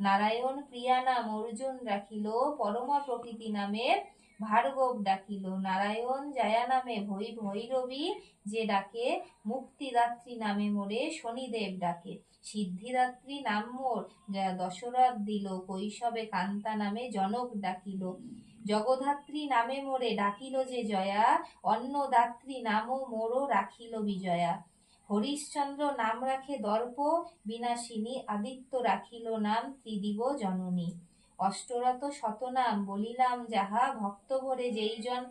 নারায়ণ প্রিয়া নাম অর্জুন রাখিল, পরমা প্রকৃতি নামে ভার্গব ডাকিল। নারায়ণ জায়া নামে ভৈ ভৈরবী, যে ডাকে মুক্তিদাত্রী নামে মোরে শনিদেব ডাকে। সিদ্ধিদাত্রী নাম মোর দশরথ দিল, কৈশবে কান্তা নামে জনক ডাকিল। জগধাত্রী নামে মোরে ডাকিল যে জয়া, অন্নদাত্রী নামও মোরও রাখিল বিজয়া। হরিশ্চন্দ্র নাম রাখে দর্প, বিনাশিনী আদিত্য রাখিল নাম ত্রিদিব জননী। অষ্টরত শতনাম বলিলাম যাহা ভক্ত ভরে যেই জন